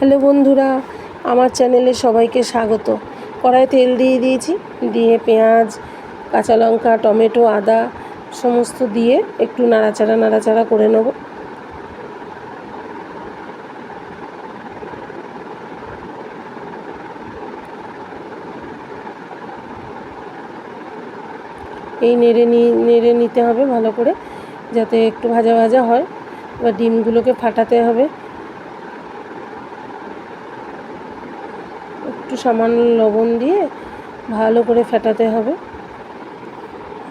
Hello বন্ধুরা, আমার চ্যানেলে সবাইকে স্বাগত। কড়াই তেল দিয়ে দিয়েছি, দিয়ে পেঁয়াজ, কাঁচা লঙ্কা, টমেটো, আদা, সমস্ত দিয়ে একটু নাড়াচাড়া নাড়াচাড়া করে নেব। এই নেড়ে নেড়ে নিতে হবে ভালো করে, যাতে একটু ভাজা ভাজা হয়। এবার ডিমগুলোকে ফাটাতে হবে। একটু সামান্য লবণ দিয়ে ভালো করে ফেটাতে হবে।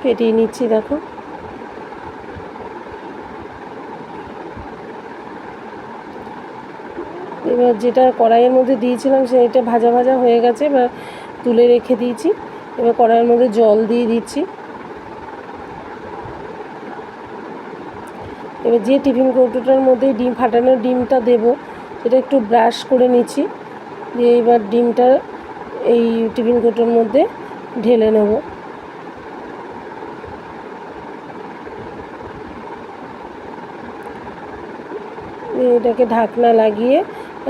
ফেটিয়ে নিচ্ছি, দেখো। এবার যেটা কড়াইয়ের মধ্যে দিয়েছিলাম, সেটা ভাজা ভাজা হয়ে গেছে, এবার তুলে রেখে দিয়েছি। এবার কড়াইয়ের মধ্যে জল দিয়ে দিচ্ছি। এবার যে টিফিন কৌটোটার মধ্যে ডিম ফাটানো ডিমটা দেব, সেটা একটু ব্রাশ করে নিচ্ছি। দিয়ে এবার ডিমটা এই টিফিন কৌটোর মধ্যে ঢেলে নেব। এটাকে ঢাকনা লাগিয়ে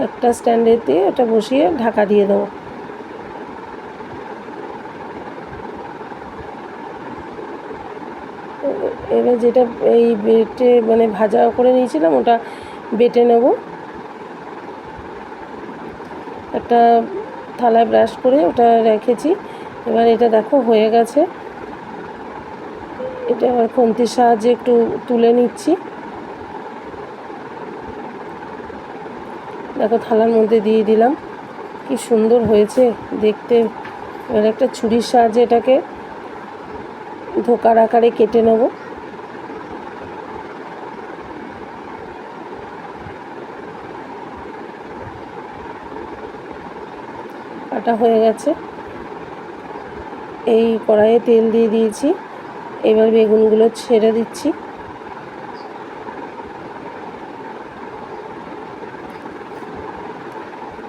একটা স্ট্যান্ডেতে ওটা বসিয়ে ঢাকা দিয়ে দেবো। এবার যেটা এই বেটে মানে ভাজা করে নিয়েছিলাম ওটা বেটে নেব। একটা থালায় ব্রাশ করে ওটা রেখেছি। এবার এটা দেখো হয়ে গেছে। এটা এবার খন্তির সাহায্যে একটু তুলে নিচ্ছি। দেখো থালার মধ্যে দিয়ে দিলাম। কি সুন্দর হয়েছে দেখতে। এবার একটা ছুরির সাহায্যে এটাকে ধোকার আকারে কেটে নেব। কাটা হয়ে গেছে। এই কড়াইয়ে তেল দিয়ে দিয়েছি। এবার বেগুনগুলো ছেড়ে দিচ্ছি।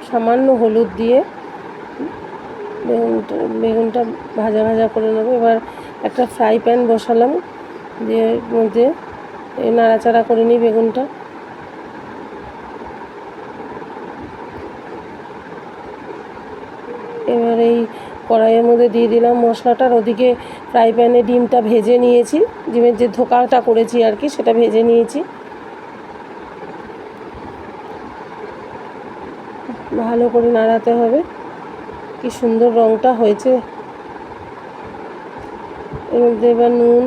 সামান্য হলুদ দিয়ে বেগুনটা বেগুনটা ভাজা ভাজা করে নেব। এবার একটা ফ্রাই প্যান বসালাম। দিয়ে মধ্যে নাড়াচাড়া করে নিই বেগুনটা। এবার এই কড়াইয়ের মধ্যে দিয়ে দিলাম মশলাটার ওদিকে ফ্রাই প্যানে ডিমটা ভেজে নিয়েছি। ডিমের যে ধোকাটা করেছি আর কি, সেটা ভেজে নিয়েছি। ভালো করে নাড়াতে হবে। কি সুন্দর রঙটা হয়েছে। এর মধ্যে এবার নুন।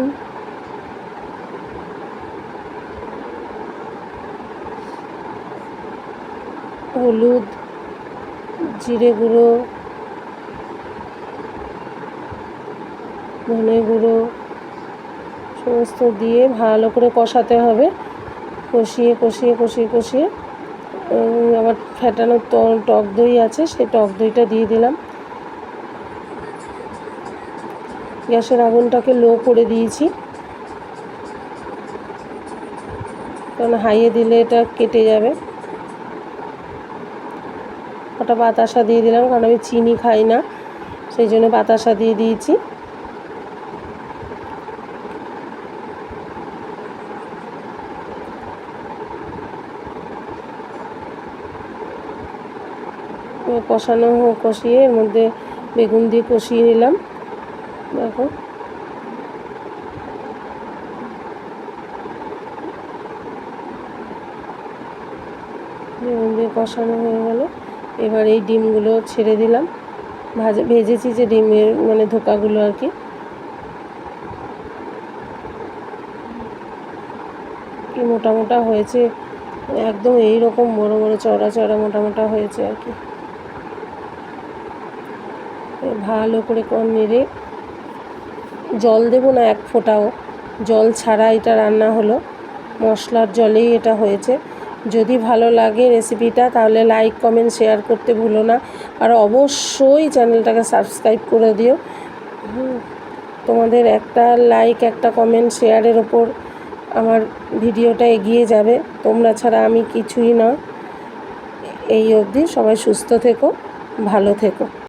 হলুদ, জিরে গুঁড়ো। ধনে গুঁড়ো, সমস্ত দিয়ে ভালো করে কষাতে হবে। কষিয়ে কষিয়ে কষিয়ে কষিয়ে আবার ফেটানো টক দই আছে, সেই টক দইটা দিয়ে দিলাম। গ্যাসের আগুনটাকে লো করে দিয়েছি। কারণ হাইয়ে দিলে এটা কেটে যাবে। ওটা বাতাসা দিয়ে দিলাম, কারণ আমি চিনি খাই না, সেই জন্য বাতাসা দিয়ে দিয়েছি। কষানো কষিয়ে এর মধ্যে বেগুন দিয়ে কষিয়ে নিলাম। দেখো। বেগুন দিয়ে কষানো হয়ে গেল। এবার এই ডিমগুলো ছেড়ে দিলাম। ভাজা, ভেজেছি যে ডিমের মানে ধোকাগুলো আর কি। মোটা মোটা হয়েছে, একদম এই রকম বড় বড় চড়া চড়া মোটা মোটা হয়েছে আর কি। ভালো করে কম নেড়ে জল দেবো না এক ফোঁটাও। জল ছাড়া এটা রান্না হলো। মশলার জলেই এটা হয়েছে। যদি ভালো লাগে রেসিপিটা, তাহলে লাইক, কমেন্ট, শেয়ার করতে ভুলো না। আর অবশ্যই চ্যানেলটাকে সাবস্ক্রাইব করে দিও। তোমাদের একটা লাইক, একটা কমেন্ট, শেয়ারের ওপর আমার ভিডিওটা এগিয়ে যাবে। তোমরা ছাড়া আমি কিছুই না। এই অবধি সবাই সুস্থ থেকো, ভালো থেকো।